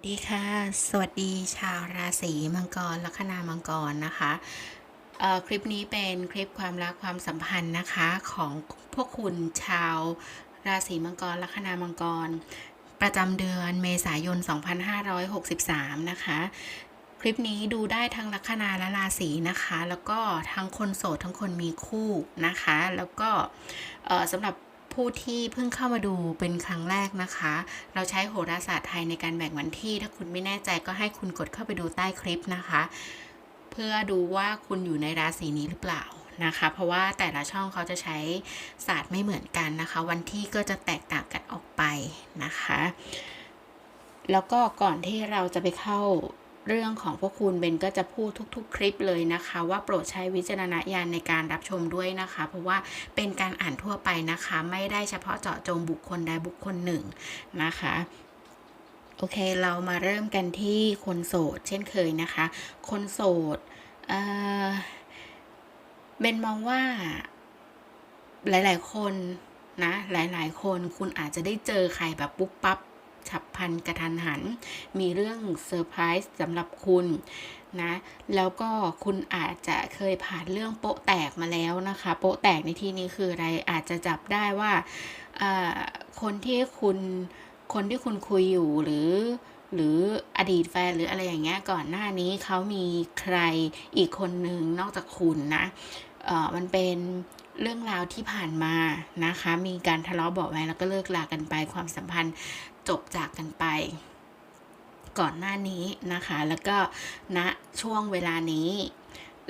วัสดีค่ะ สวัสดีชาวราศีมังกร ลัคนามังกรนะคะคลิปนี้เป็นคลิปความรักความสัมพันธ์นะคะของพวกคุณชาวราศีมังกร ลัคนามังกร ประจำเดือนเมษายน 2563 นะคะ คลิปนี้ดูได้ทั้งลัคนาและราศีนะคะ แล้วก็ทั้งคนโสดทั้งคนมีคู่นะคะ แล้วก็สำหรับ ผู้ที่เพิ่งเข้ามาดูเป็นครั้งแรกนะคะ เราใช้โหราศาสตร์ไทยในการแบ่งวันที่ ถ้าคุณไม่แน่ใจก็ให้คุณกดเข้าไปดูใต้คลิปนะคะ เพื่อดูว่าคุณอยู่ในราศีนี้หรือเปล่านะคะ เพราะว่าแต่ละช่องเขาจะใช้ศาสตร์ไม่เหมือนกันนะคะ วันที่ก็จะแตกต่างกันออกไปนะคะ แล้วก็ก่อนที่เราจะไปเข้า เรื่องของพวกคุณเบนก็จะพูดทุก ๆ คลิปเลยนะคะ ว่าโปรดใช้วิจารณญาณในการรับชมด้วยนะคะ เพราะว่าเป็นการอ่านทั่วไปนะคะ ไม่ได้เฉพาะเจาะจงบุคคลใดบุคคลหนึ่งนะคะโอเค เรามาเริ่มกันที่คนโสด เช่นเคยนะคะ คนโสดเเบนมองว่าหลาย ๆ คนนะ หลาย ๆ คนคุณอาจจะได้เจอใครแบบปุ๊บปั๊บ ฉับพลันกระทันหัน มีเรื่องเซอร์ไพรส์สำหรับคุณนะ แล้วก็คุณอาจจะเคยผ่านเรื่องโป๊ะแตกมาแล้วนะคะ โป๊ะแตกในที่นี้คืออะไร อาจจะจับได้ว่าคนที่คุณคนที่คุณคุยอยู่หรือหรืออดีตแฟนหรืออะไรอย่างเงี้ยก่อนหน้านี้เขามีใครอีกคนหนึ่งนอกจากคุณนะเออมันเป็นเรื่องราวที่ผ่านมานะคะ มีการทะเลาะเบาะแว้งแล้วก็เลิกลากันไปความสัมพันธ์ จบจากกันไป ก่อนหน้านี้นะคะ แล้วก็ณช่วงเวลานี้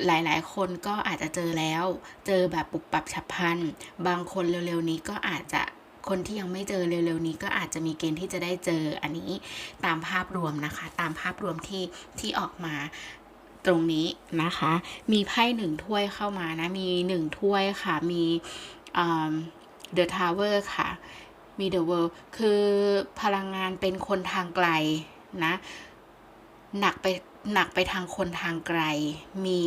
หลายๆ คนก็อาจจะเจอแล้ว เจอแบบปุบปับฉับพลัน บางคนเร็วๆ นี้ก็อาจจะ คนที่ยังไม่เจอเร็วๆ นี้ก็อาจจะมีเกณฑ์ที่จะได้เจอ อันนี้ตามภาพรวมนะคะ ตามภาพรวมที่ที่ออกมาตรงนี้นะคะ มีไพ่หนึ่งถ้วยเข้ามานะ มีหนึ่งถ้วยค่ะ มีเดอะทาวเวอร์ค่ะ มี The World คือพลังงานเป็นคนทางไกลนะหนักไปหนักไปทางคนทางไกล มี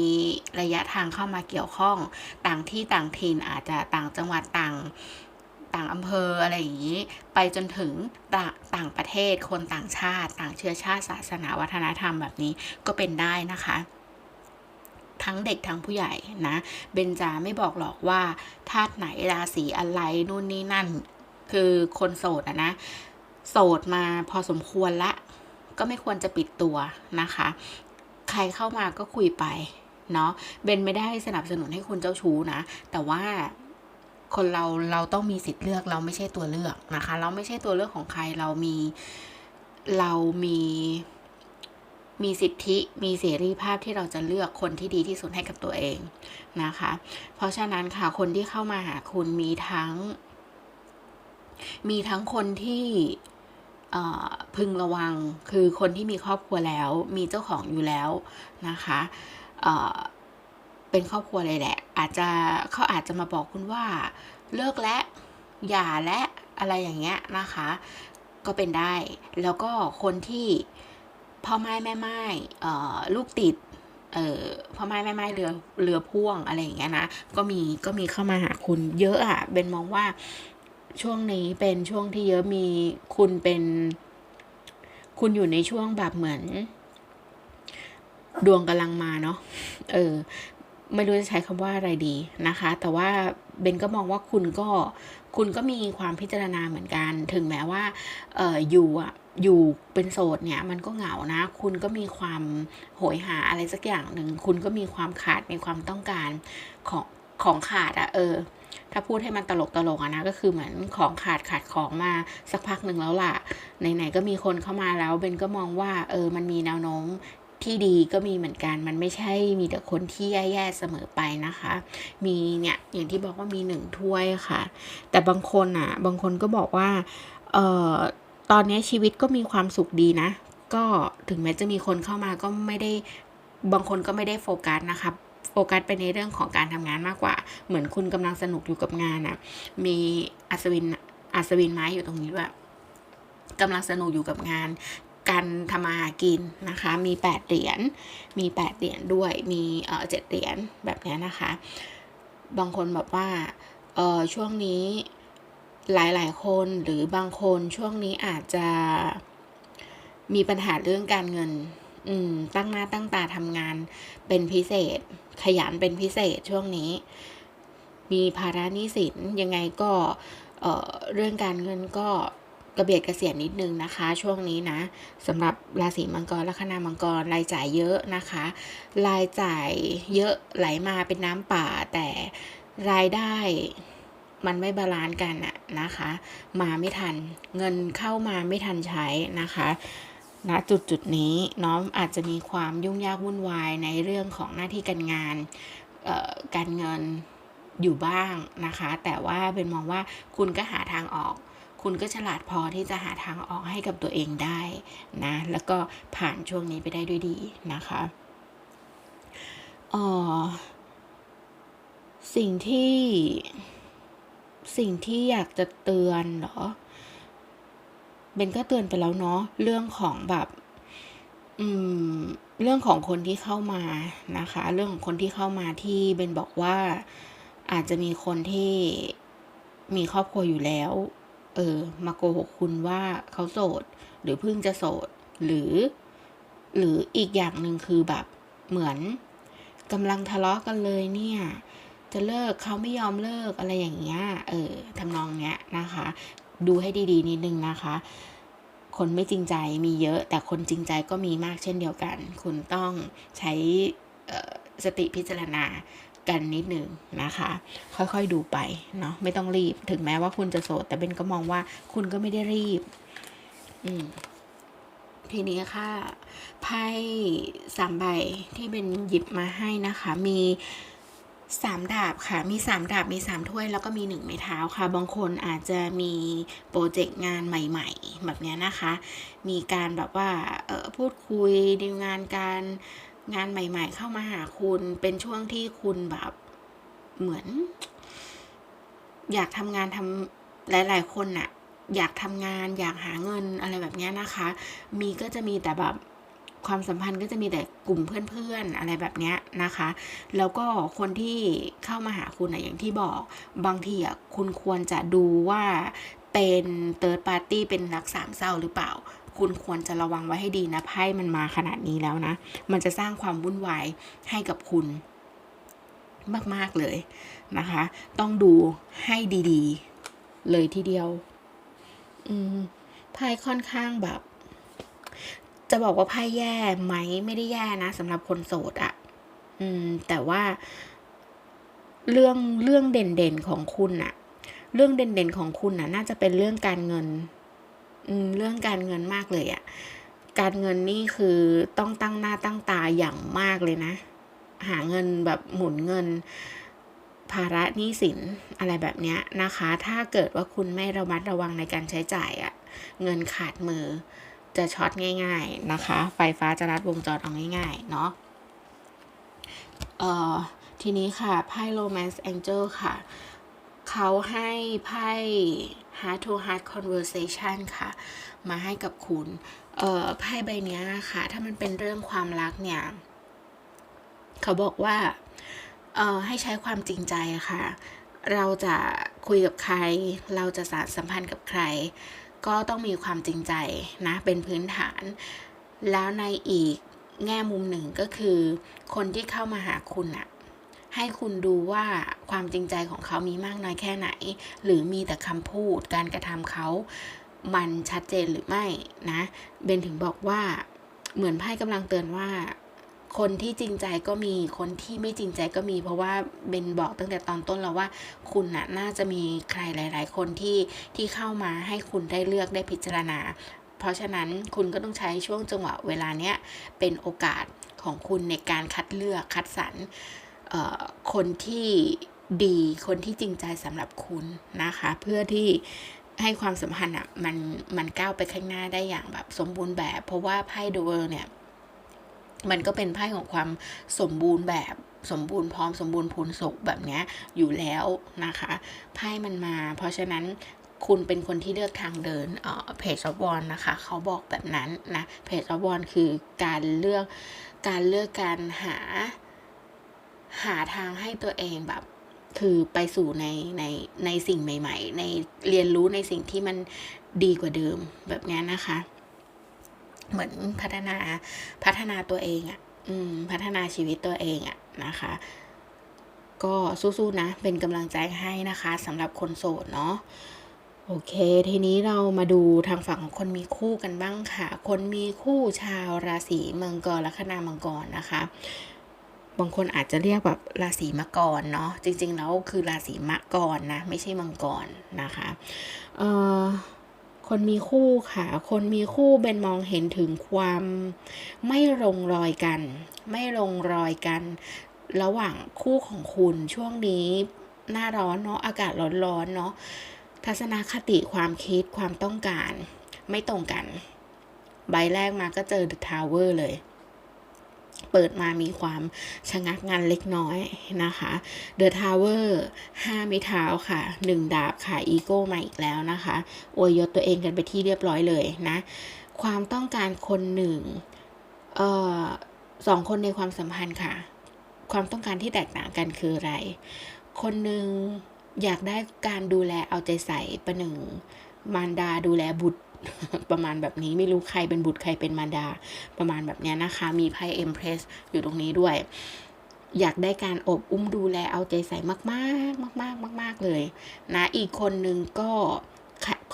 ระยะทางเข้ามาเกี่ยวข้อง ต่างที่ต่างถิ่นอาจจะต่างจังหวัดต่างต่างอำเภออะไรอย่างนี้ ไปจนถึงต่างต่างประเทศ คนต่างชาติ ต่างเชื้อชาติศาสนาวัฒนธรรมแบบนี้ก็เป็นได้นะคะ ทั้งเด็กทั้งผู้ใหญ่นะ เบนจาไม่บอกหรอกว่าธาตุไหนราศีอะไรนู่นนี่นั่น คือคนโสดอะนะ โสดมาพอสมควรละ ก็ไม่ควรจะปิดตัวนะคะ ใครเข้ามาก็คุยไป เนาะเบนไม่ได้สนับสนุนให้คุณเจ้าชู้นะ แต่ว่าคนเราเราต้องมีสิทธิ์เลือกเราไม่ใช่ตัวเลือกนะคะ เราไม่ใช่ตัวเลือกของใครเรามีเรามีมีสิทธิมีเสรีภาพที่เราจะเลือกคนที่ดีที่สุดให้กับตัวเองนะคะ เพราะฉะนั้นค่ะคนที่เข้ามาหาคุณมีทั้ง มีทั้งคนที่พึงระวังคือคนที่มีครอบครัวแล้ว มีเจ้าของอยู่แล้วนะคะเเป็นครอบครัวเลยแหละ อาจจะเขาอาจจะมาบอกคุณว่าเลิกและหย่าและอะไรอย่างเงี้ยนะคะ ก็เป็นได้ แล้วก็คนที่พ่อไม้แม่ไม้ลูกติดเออพ่อไม้แม่ไม้เรือเรือพ่วงอะไรอย่างเงี้ยนะก็มีก็มีเข้ามาหาคุณเยอะอะเบนมองว่า ช่วงนี้เป็นช่วงที่เยอะมีคุณเป็น คุณอยู่ในช่วงแบบเหมือน ดวงกำลังมาเนาะเออ ไม่รู้จะใช้คำว่าอะไรดีนะคะ แต่ว่าเบนก็มองว่าคุณก็คุณก็มีความพิจารณาเหมือนกัน ถึงแม้ว่าเอออยู่อะอยู่เป็นโสดเนี่ยมันก็เหงานะ คุณก็มีความโหยหาอะไรสักอย่างหนึ่ง คุณก็มีความขาดมีความต้องการของของขาดอะเออ ถ้าพูดให้มันตลกตลกอะนะก็คือเหมือนของขาดขาดของมาสักพักหนึ่งแล้วล่ะไหนๆก็มีคนเข้ามาแล้วเบนก็มองว่าเออมันมีแนวโน้มที่ดีก็มีเหมือนกัน มันไม่ใช่มีแต่คนที่แย่ๆเสมอไปนะคะ มีเนี่ยอย่างที่บอกว่ามีหนึ่งถ้วยค่ะ แต่บางคนอะ บางคนก็บอกว่า เออตอนนี้ชีวิตก็มีความสุขดีนะ ก็ถึงแม้จะมีคนเข้ามาก็ไม่ได้ บางคนก็ไม่ได้โฟกัสนะคะ โฟกัสไปในเรื่องของการทำงานมากกว่า เหมือนคุณกำลังสนุกอยู่กับงานอะมีอัศวินอัศวินไม้อยู่ตรงนี้ด้วยกำลังสนุกอยู่กับงาน การทำมาหากินนะคะ มีแปดเหรียญมีแปดเหรียญด้วยมีเออเจ็ดเหรียญแบบนี้นะคะ บางคนบอกว่าเออช่วงนี้หลาย ๆ คนหรือบางคนช่วงนี้อาจจะมีปัญหาเรื่องการเงิน อืม ตั้งหน้าตั้งตาทำงานเป็นพิเศษ ขยันเป็นพิเศษช่วงนี้ มีภาระหนี้สินยังไงก็เอ่อเรื่องการเงินก็กระเบียดกระเสียนนิดนึงนะคะ ช่วงนี้นะสำหรับราศีมังกรละคณามังกรรายจ่ายเยอะนะคะ รายจ่ายเยอะไหลมาเป็นน้ำป่า แต่รายได้มันไม่บาลานซ์กันอะนะคะ มาไม่ทันเงินเข้ามาไม่ทันใช้นะคะ ณจุดจุดนี้เน้องอาจจะมีความยุ่งยากวุ่นวายในเรื่องของหน้าที่การงานการเงินอยู่บ้างนะคะ แต่ว่าเป็นมองว่าคุณก็หาทางออก คุณก็ฉลาดพอที่จะหาทางออกให้กับตัวเองได้นะแล้วก็ผ่านช่วงนี้ไปได้ด้วยดีนะคะออสิ่งที่สิ่งที่อยากจะเตือนเหรอ เบนก็เตือนไปแล้วเนาะเรื่องของแบบอืมเรื่องของคนที่เข้ามานะคะ เรื่องของคนที่เข้ามาที่เบนบอกว่าอาจจะมีคนที่มีครอบครัวอยู่แล้ว เออ มาโกหกคุณว่าเขาโสด หรือเพิ่งจะโสด หรือ หรืออีกอย่างหนึ่งคือแบบเหมือนกำลังทะเลาะกันเลยเนี่ย จะเลิกเขาไม่ยอมเลิกอะไรอย่างเงี้ย เออทำนองเนี้ยนะคะ ดูให้ดีๆนิดนึงนะคะ คนไม่จริงใจมีเยอะ แต่คนจริงใจก็มีมากเช่นเดียวกัน คุณต้องใช้สติพิจารณากันนิดหนึ่งนะคะ ค่อยๆดูไปเนาะไม่ต้องรีบถึงแม้ว่าคุณจะโสด แต่เบนก็มองว่าคุณก็ไม่ได้รีบ อืมทีนี้ค่ะไพ่สามใบที่เป็นหยิบมาให้นะคะ มี สามดาบค่ะ มีสามดาบ มีสามถ้วย แล้วก็มีหนึ่งไม้เท้าค่ะ บางคนอาจจะมีโปรเจกต์งานใหม่ ๆ แบบนี้นะคะ มีการแบบว่าออพูดคุยดีลงานการงานใหม่ ๆ เข้ามาหาคุณ เป็นช่วงที่คุณแบบเหมือน อยากทำงานทำหลาย ๆ คนน่ะ อยากทำงาน อยากหาเงินอะไรแบบนี้นะคะ มีก็จะมีแต่แบบ ความสัมพันธ์ก็จะมีแต่กลุ่มเพื่อนๆอะไรแบบนี้นะคะ แล้วก็คนที่เข้ามาหาคุณอะอย่างที่บอก บางทีอะคุณควรจะดูว่าเป็นเติร์ดปาร์ตี้เป็นรักสามเศร้าหรือเปล่า คุณควรจะระวังไว้ให้ดีนะไพ่มันมาขนาดนี้แล้วนะ มันจะสร้างความวุ่นวายให้กับคุณมาก ๆ เลยนะคะ ต้องดูให้ดี ๆ เลยทีเดียว อืมไพ่ค่อนข้างแบบ จะบอกว่าไพ่แย่ไหมไม่ได้แย่นะสำหรับคนโสดอะอืม แต่ว่าเรื่องเรื่องเด่นๆของคุณอะเรื่องเด่นๆของคุณอะน่าจะเป็นเรื่องการเงินเรื่องการเงินมากเลยอะการเงินนี่คือต้องตั้งหน้าตั้งตาอย่างมากเลยนะ หาเงินแบบหมุนเงิน ภาระหนี้สินอะไรแบบนี้นะคะ ถ้าเกิดว่าคุณไม่ระมัดระวังในการใช้จ่ายอะเงินขาดมือ จะช็อตง่ายๆนะคะ ไฟฟ้าจะรัดวงจรเอาง่ายๆเนาะเอ่อทีนี้ค่ะไพ่ Romance Angel ค่ะ เขาให้ไพ่ heart to heart conversation ค่ะ มาให้กับคุณเอ่อไพ่ใบนี้ค่ะ ถ้ามันเป็นเรื่องความรักเนี่ย เขาบอกว่าเอ่อให้ใช้ความจริงใจค่ะ เราจะคุยกับใคร เราจะสารสัมพันธ์กับใคร ก็ต้องมีความจริงใจนะเป็นพื้นฐาน แล้วในอีกแง่มุมหนึ่งก็คือ คนที่เข้ามาหาคุณอะให้คุณดูว่าความจริงใจของเขามีมากน้อยแค่ไหน หรือมีแต่คำพูดการกระทำเขามันชัดเจนหรือไม่นะ เบนถึงบอกว่าเหมือนไพ่กำลังเตือนว่า คนที่จริงใจก็มีคนที่ไม่จริงใจก็มี เพราะว่าเบนบอกตั้งแต่ตอนต้นแล้วว่า คุณน่ะน่าจะมีใครหลาย ๆ คนที่ที่เข้ามาให้คุณได้เลือกได้พิจารณา เพราะฉะนั้นคุณก็ต้องใช้ช่วงจังหวะเวลาเนี้ยเป็นโอกาสของคุณในการคัดเลือกคัดสรรคนที่ดีคนที่จริงใจสำหรับคุณนะคะ เพื่อที่ให้ความสัมพันธ์อะมันมันก้าวไปข้างหน้าได้อย่างแบบสมบูรณ์แบบ เพราะว่าไพ่ดูเวอร์เนี่ย มันก็เป็นไพ่ของความสมบูรณ์แบบสมบูรณ์พร้อมสมบูรณ์พูนสุขแบบนี้อยู่แล้วนะคะไพ่มันมา เพราะฉะนั้นคุณเป็นคนที่เลือกทางเดินเพจอวอนนะคะ เขาบอกแบบนั้นนะเพจอวอนคือการเลือกการเลือกการหา หาทางให้ตัวเองแบบคือไปสู่ในในในสิ่งใหม่ ๆ ในเรียนรู้ในสิ่งที่มันดีกว่าเดิมแบบนี้นะคะ เหมือนพัฒนาพัฒนาตัวเองอะ่ะ อืม พัฒนาชีวิตตัวเองอะ่ะนะคะ ก็สู้ๆนะ เป็นกำลังใจให้นะคะสำหรับคนโสดเนาะโอเค ทีนี้เรามาดูทางฝั่งของคนมีคู่กันบ้างค่ะ คนมีคู่ชาวราศีมังกรลัคนามังกรนะคะ บางคนอาจจะเรียกแบบราศีมังกรเนาะจริง ๆ แล้วคือราศีมะกรนะ ไม่ใช่มังกรนะคะ เอ่อ คนมีคู่ค่ะ คนมีคู่เป็นมองเห็นถึงความไม่ลงรอยกัน ไม่ลงรอยกัน ระหว่างคู่ของคุณช่วงนี้ หน้าร้อนเนาะอากาศร้อนๆเนาะทัศนคติความคิดความต้องการ ไม่ตรงกัน ใบแรกมาก็เจอ The Tower เลย เปิดมามีความชะงักงันเล็กน้อยนะคะ The Tower ห้าไม้เท้าค่ะหนึ่งดาบค่ะอีโก้มาอีกแล้วนะคะอวยยศตัวเองกันไปที่เรียบร้อยเลยนะ ความต้องการคนหนึ่งเอ่อสองคนในความสัมพันธ์ค่ะ ความต้องการที่แตกต่างกันคืออะไร คนหนึ่งอยากได้การดูแลเอาใจใส่ประหนึ่งมารดาดูแลบุตร ประมาณแบบนี้ไม่รู้ใครเป็นบุตรใครเป็นมารดา ประมาณแบบนี้นะคะ มีไพ่เอ็มเพรสอยู่ตรงนี้ด้วย อยากได้การอบอุ้มดูแลเอาใจใส่มากมากมากมากมากมาก ๆ เลย นะอีกคนนึงก็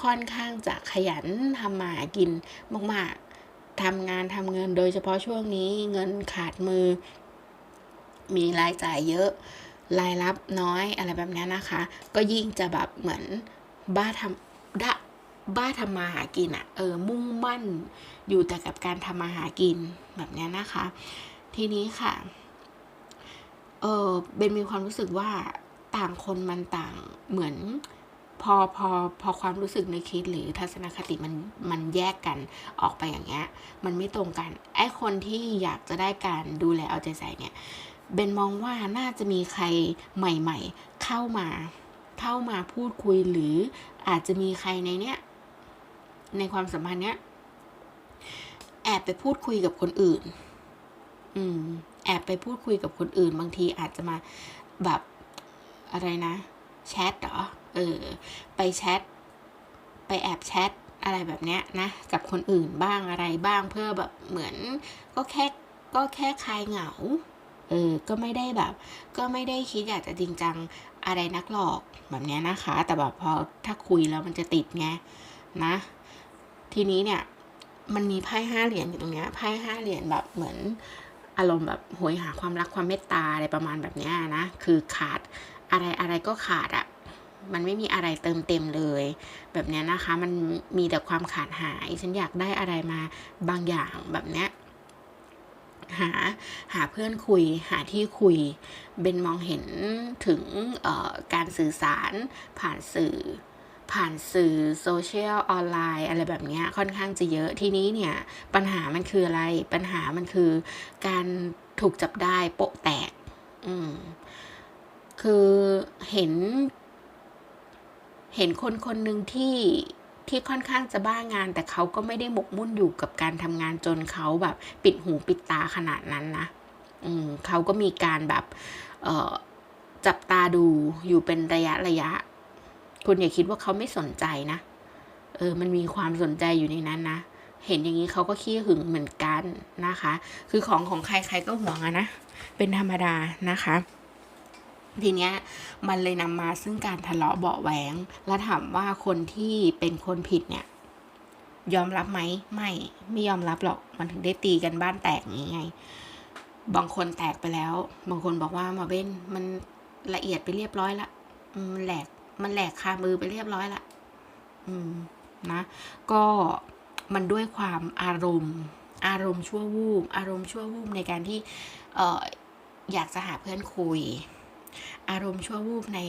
ค่อนข้างจะขยันทำมาหากินมากๆทำงานทำเงินโดยเฉพาะช่วงนี้เงินขาดมือ มีรายจ่ายเยอะรายรับน้อยอะไรแบบนี้นะคะ ก็ยิ่งจะแบบเหมือนบ้าทำดะ บ้าทำมาหากินอะเออมุ่งมั่นอยู่แต่กับการทำมาหากินแบบนี้นะคะ ทีนี้ค่ะเออเบนมีความรู้สึกว่าต่างคนมันต่างเหมือนพอพอพอความรู้สึกในคิดหรือทัศนคติมันมันแยกกันออกไปอย่างเงี้ย มันไม่ตรงกันไอ้คนที่อยากจะได้การดูแลเอาใจใส่เนี่ยเบนมองว่าน่าจะมีใครใหม่ ๆ เข้ามาเข้ามาพูดคุยหรืออาจจะมีใครในเนี้ย ในความสัมพันธ์เนี้ยแอบไปพูดคุยกับคนอื่น อืม แอบไปพูดคุยกับคนอื่น บางทีอาจจะมาแบบอะไรนะ แชทเหรอ เออ ไปแชท ไปแอบแชทอะไรแบบเนี้ยนะ กับคนอื่นบ้างอะไรบ้างเพื่อแบบเหมือน ก็แค่ก็แค่คลายเหงา เออ ก็ไม่ได้แบบ ก็ไม่ได้คิดอยากจะจริงจังอะไรนักหรอกแบบเนี้ยนะคะ แต่แบบพอถ้าคุยแล้วมันจะติดไงนะ ทีนี้เนี่ย มันมีไพ่ห้าเหรียญอยู่ตรงเนี้ยไพ่ห้าเหรียญแบบเหมือนอารมณ์แบบโหยหาความรักความเมตตาอะไรประมาณแบบเนี้ยนะ คือขาดอะไรอะไรก็ขาดอะ่ะ มันไม่มีอะไรเติมเต็มเลย แบบเนี้ยนะคะ มันมีแต่ความขาดหาย ฉันอยากได้อะไรมาบางอย่างแบบเนี้ยหาหาเพื่อนคุย หาที่คุย เบนมองเห็นถึงการสื่อสารผ่านสื่อ ผ่านสื่อโซเชียลออนไลน์อะไรแบบนี้ค่อนข้างจะเยอะทีนี้เนี่ย ปัญหามันคืออะไรปัญหามันคือการถูกจับได้โปะแตก อืม คือเห็น เห็นคนคนหนึ่งที่ที่ค่อนข้างจะบ้างาน แต่เขาก็ไม่ได้หมกมุ่นอยู่กับการทำงานจนเขาแบบ ปิดหูปิดตาขนาดนั้นนะอืมเขาก็มีการแบบ เอ่อจับตาดูอยู่เป็นระยะระยะ คุณอย่าคิดว่าเขาไม่สนใจนะ เออ มันมีความสนใจอยู่ในนั้นนะ เห็นอย่างนี้เขาก็ขี้หึงเหมือนกันนะคะ คือของของใครใครก็ห่วงอะนะ เป็นธรรมดานะคะ ทีเนี้ยมันเลยนำมาซึ่งการทะเลาะเบาแหวง แล้วถามว่าคนที่เป็นคนผิดเนี่ย ยอมรับไหม ไม่ ไม่ยอมรับหรอก มันถึงได้ตีกันบ้านแตกอย่างไง บางคนแตกไปแล้ว บางคนบอกว่ามาเบ้นมันละเอียดไปเรียบร้อยละมันแหลก มันแหลกคามือไปเรียบร้อยละอืมนะ ก็มันด้วยความอารมณ์ อารมณ์ชั่ววูบอารมณ์ชั่ววูบในการที่เอ่ออยากจะหาเพื่อนคุย อารมณ์ชั่ววูบใน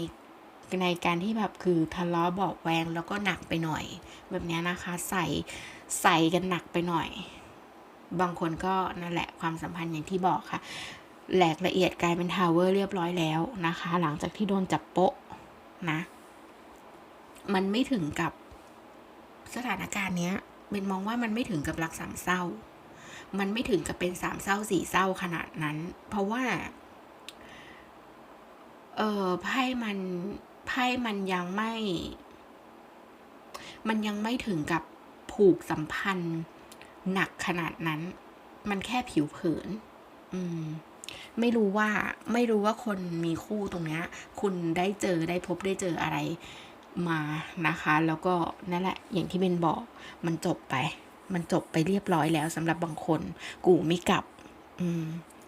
ในการที่แบบคือทะเลาะเบาแวงแล้วก็หนักไปหน่อย แบบนี้นะคะใส่ใส่กันหนักไปหน่อย บางคนก็นั่นแหละความสัมพันธ์อย่างที่บอกค่ะแหลกละเอียดกลายเป็นทาวเวอร์เรียบร้อยแล้วนะคะ หลังจากที่โดนจับโปะนะ มันไม่ถึงกับสถานการณ์เนี้ยเป็นมองว่ามันไม่ถึงกับรักสามเศร้า มันไม่ถึงกับเป็นสามเศร้าสี่เศร้าขนาดนั้น เพราะว่า เออไพ่มันไพ่มันยังไม่ มันยังไม่ถึงกับผูกสัมพันธ์หนักขนาดนั้น มันแค่ผิวเผิน อืม ไม่รู้ว่า ไม่รู้ว่าคนมีคู่ตรงเนี้ย คุณได้เจอได้พบได้เจออะไร มานะคะ แล้วก็นั่นแหละอย่างที่เบนบอกมันจบไป มันจบไปเรียบร้อยแล้วสำหรับบางคน กูไม่กลับ อืม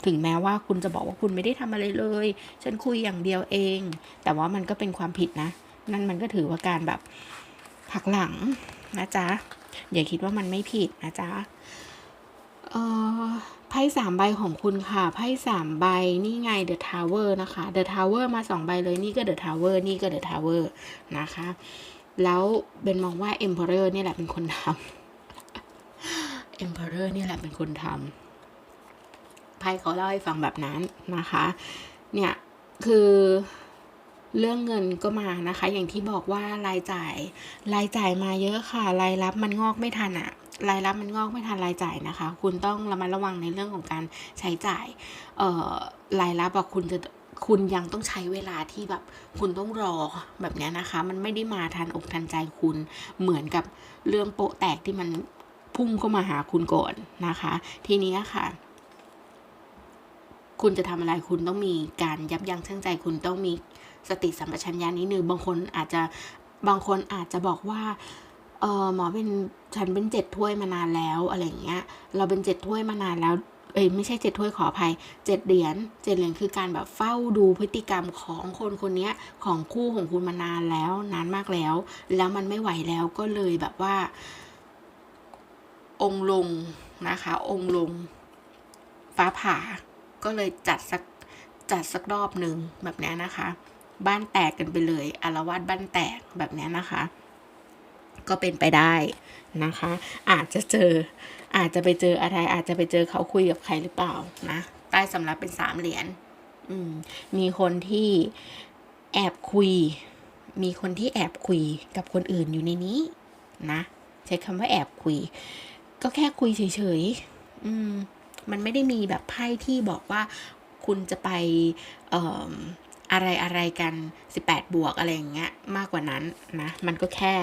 ถึงแม้ว่าคุณจะบอกว่าคุณไม่ได้ทำอะไรเลย ฉันคุยอย่างเดียวเอง แต่ว่ามันก็เป็นความผิดนะ นั่นมันก็ถือว่าการแบบหักหลังนะจ๊ะ อย่าคิดว่ามันไม่ผิดนะจ๊ะ เออ ไพ่สามใบของคุณค่ะ ไพ่สามใบ นี่ไง The Tower นะคะ The Tower มาสองใบเลย นี่ก็ The Tower นี่ก็ The Tower นะคะ แล้วเบนมองว่า Emperor นี่แหละเป็นคนทำ Emperor นี่แหละเป็นคนทำ ไพ่เขาเล่าให้ฟังแบบนั้นนะคะ เนี่ย คือ เรื่องเงินก็มานะคะ อย่างที่บอกว่ารายจ่าย รายจ่ายมาเยอะค่ะ รายรับมันงอกไม่ทันอะรายรับมันงอกไม่ทันรายจ่ายนะคะ คุณต้องระมัดระวังในเรื่องของการใช้จ่าย เอ่อรายรับบอะคุณจะคุณยังต้องใช้เวลาที่แบบคุณต้องรอแบบนี้นะคะ มันไม่ได้มาทันอกทันใจคุณเหมือนกับเรื่องโปะแตกที่มันพุ่งเข้ามาหาคุณก่อนนะคะ ทีนี้ค่ะ คุณจะทำอะไรคุณต้องมีการยับยั้งชั่งใจคุณต้องมี สติสัมปชัญญะนิดนึงบางคนอาจจะบางคนอาจจะบอกว่าเออหมอเป็นฉันเป็นเจ็ดถ้วยมานานแล้วอะไรอย่างเงี้ย เราเป็นเจ็ดถ้วยมานานแล้วเอ้ยไม่ใช่เจ็ดถ้วยขออภัยเจ็ดเหรียญเจ็ดเหรียญคือการแบบเฝ้าดูพฤติกรรมของคนคนนี้ของคู่ของคุณมานานแล้วนานมากแล้ว แล้วมันไม่ไหวแล้วก็เลยแบบว่า องลงนะคะ องลง ฟ้าผ่า ก็เลยจัดสักจัดสักรอบหนึ่งแบบนี้นะคะ บ้านแตกกันไปเลยอารวาสบ้านแตกแบบนี้นะคะ ก็เป็นไปได้นะคะ อาจจะเจออาจจะไปเจออะไร อาจจะไปเจอเขาคุยกับใครหรือเปล่านะใต้สำรับเป็นสามเหรียญอืมมีคนที่แอบคุย มีคนที่แอบคุยกับคนอื่นอยู่ในนี้นะใช้คำว่าแอบคุย ก็แค่คุยเฉยๆอืมมันไม่ได้มีแบบไพ่ที่บอกว่าคุณจะไปเอ่อ อะไรอะไรกัน 18 บวกอะไรอย่างเงี้ย มากกว่านั้นนะ มันก็แค่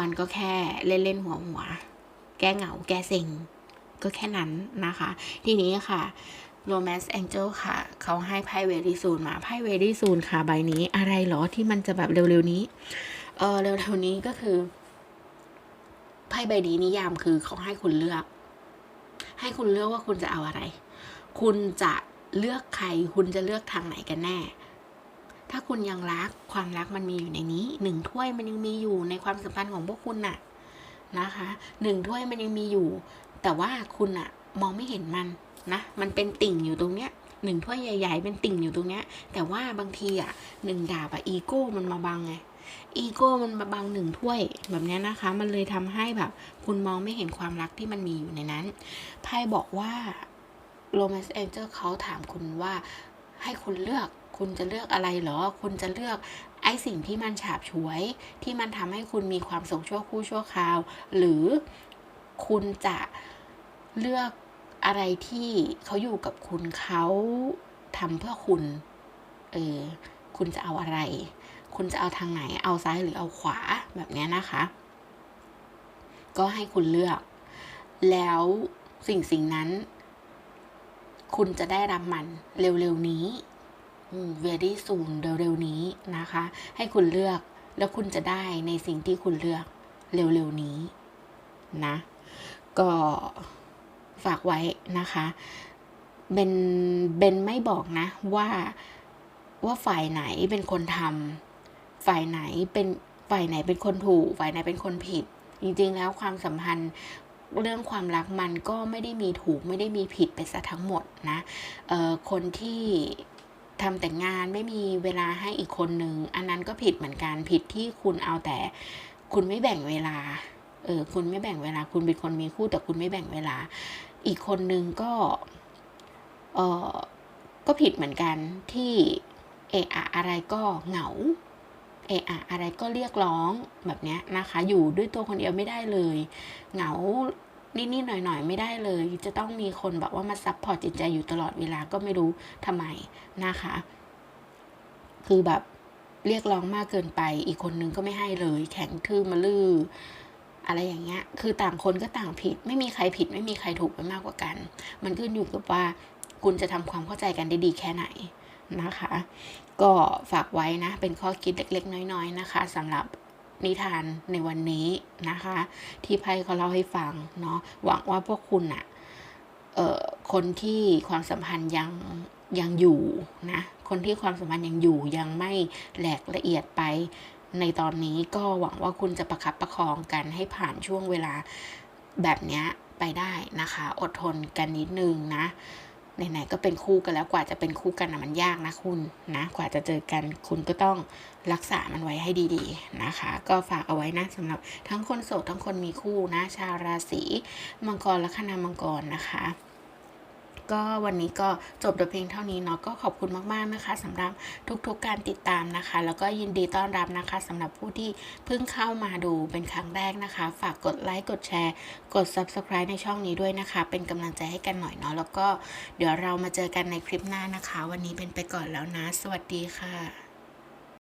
มันก็แค่เล่นเล่นหัวหัว แก้เหงา แก้เซ็ง ก็แค่นั้นนะคะ ทีนี้ค่ะ Romance Angel ค่ะ เขาให้ไพ่ Very Soon มา ไพ่ Very Soon ค่ะ ใบนี้ อะไรเหรอที่มันจะแบบเร็วๆนี้ เออเร็วๆนี้ก็คือ ไพ่ใบนี้นิยามคือเขาให้คุณเลือก ให้คุณเลือกว่าคุณจะเอาอะไร คุณจะ เลือกใครคุณจะเลือกทางไหนกันแน่ ถ้าคุณยังรักความรักมันมีอยู่ในนี้หนึ่งถ้วยมันยังมีอยู่ในความสัมพันธ์ของพวกคุณน่ะนะคะหนึ่งถ้วยมันยังมีอยู่ แต่ว่าคุณอะมองไม่เห็นมันนะมันเป็นติ่งอยู่ตรงเนี้ยหนึ่งถ้วยใหญ่ๆ เป็นติ่งอยู่ตรงเนี้ย แต่ว่าบางทีอะหนึ่งดาบอะอีโก้มันมาบังไงอีโก้มันมาบังหนึ่งถ้วยแบบนี้นะคะ มันเลยทำให้แบบ คุณมองไม่เห็นความรักที่มันมีอยู่ในนั้นไพ่บอกว่า Romance Angel เขาถามคุณว่าให้คุณเลือกคุณจะเลือกอะไรเหรอ คุณจะเลือกไอ้สิ่งที่มันฉาบฉวย ที่มันทำให้คุณมีความสุขชั่วคู่ชั่วคราว หรือคุณจะเลือกอะไรที่เขาอยู่กับคุณเขาทำเพื่อคุณ เออ คุณจะเอาอะไร คุณจะเอาทางไหน เอาซ้ายหรือเอาขวาแบบนี้นะคะ ก็ให้คุณเลือก แล้วสิ่งสิ่งนั้น คุณจะได้รับมันเร็วๆนี้ very soon เร็วๆนี้นะคะ ให้คุณเลือกแล้วคุณจะได้ในสิ่งที่คุณเลือกเร็วๆนี้นะ ก็ฝากไว้นะคะเบนเบนไม่บอกนะว่าว่าฝ่ายไหนเป็นคนทำฝ่ายไหนเป็นฝ่ายไหนเป็นคนถูก ฝ่ายไหนเป็นคนผิด จริงๆแล้วความสัมพันธ์ เรื่องความรักมันก็ไม่ได้มีถูกไม่ได้มีผิดไปซะทั้งหมดนะเอ่อคนที่ทำแต่งานไม่มีเวลาให้อีกคนนึง อันนั้นก็ผิดเหมือนกันผิดที่คุณเอาแต่คุณไม่แบ่งเวลาเออคุณไม่แบ่งเวลา คุณเป็นคนมีคู่แต่คุณไม่แบ่งเวลา อีกคนนึงก็เออก็ผิดเหมือนกันที่เอะอะอะไรก็เหงา เอะอะอะไรก็เรียกร้องแบบนี้นะคะ อยู่ด้วยตัวคนเดียวไม่ได้เลย เหงานิดๆหน่อยๆ ไม่ได้เลย จะต้องมีคนแบบว่ามาซับพอร์ตจิตใจอยู่ตลอดเวลาก็ไม่รู้ทำไมนะคะ คือแบบเรียกร้องมากเกินไป อีกคนนึงก็ไม่ให้เลย แข็งทื่อมาลืออะไรอย่างเงี้ย คือต่างคนก็ต่างผิด ไม่มีใครผิด ไม่มีใครถูกไปมากกว่ากัน มันขึ้นอยู่กับว่าคุณจะทำความเข้าใจกันได้ดีแค่ไหน นะคะ ก็ฝากไว้นะ เป็นข้อคิดเล็กๆ น้อย ๆ นะคะสำหรับนิทานในวันนี้นะคะ ที่ไพ่เขาเล่าให้ฟังเนาะหวังว่าพวกคุณอะเอ่อคนที่ความสัมพันธ์ยังยังอยู่นะคนที่ความสัมพันธ์ยังอยู่ยังไม่แหลกละเอียดไป ในตอนนี้ก็หวังว่าคุณจะประคับประคองกันให้ผ่านช่วงเวลาแบบนี้ไปได้นะคะ อดทนกันนิดนึงนะ ไหนๆก็เป็นคู่กันแล้วกว่าจะเป็นคู่กันนะมันยากนะคุณนะกว่าจะเจอกันคุณก็ต้องรักษามันไว้ให้ดีๆนะคะ ก็ฝากเอาไว้นะสำหรับทั้งคนโสดทั้งคนมีคู่นะ ชาวราศีมังกรและคณามังกรนะคะ ก็วันนี้ก็จบแต่เพียงเท่านี้เนาะก็ขอบคุณมากๆนะคะสำหรับทุกๆการติดตามนะคะ แล้วก็ยินดีต้อนรับนะคะสำหรับผู้ที่เพิ่งเข้ามาดูเป็นครั้งแรกนะคะ ฝากกดไลค์กดแชร์ กด subscribe ในช่องนี้ด้วยนะคะ เป็นกำลังใจให้กันหน่อยเนาะแล้วก็เดี๋ยวเรามาเจอกันในคลิปหน้านะคะ วันนี้เป็นไปก่อนแล้วนะ สวัสดีค่ะ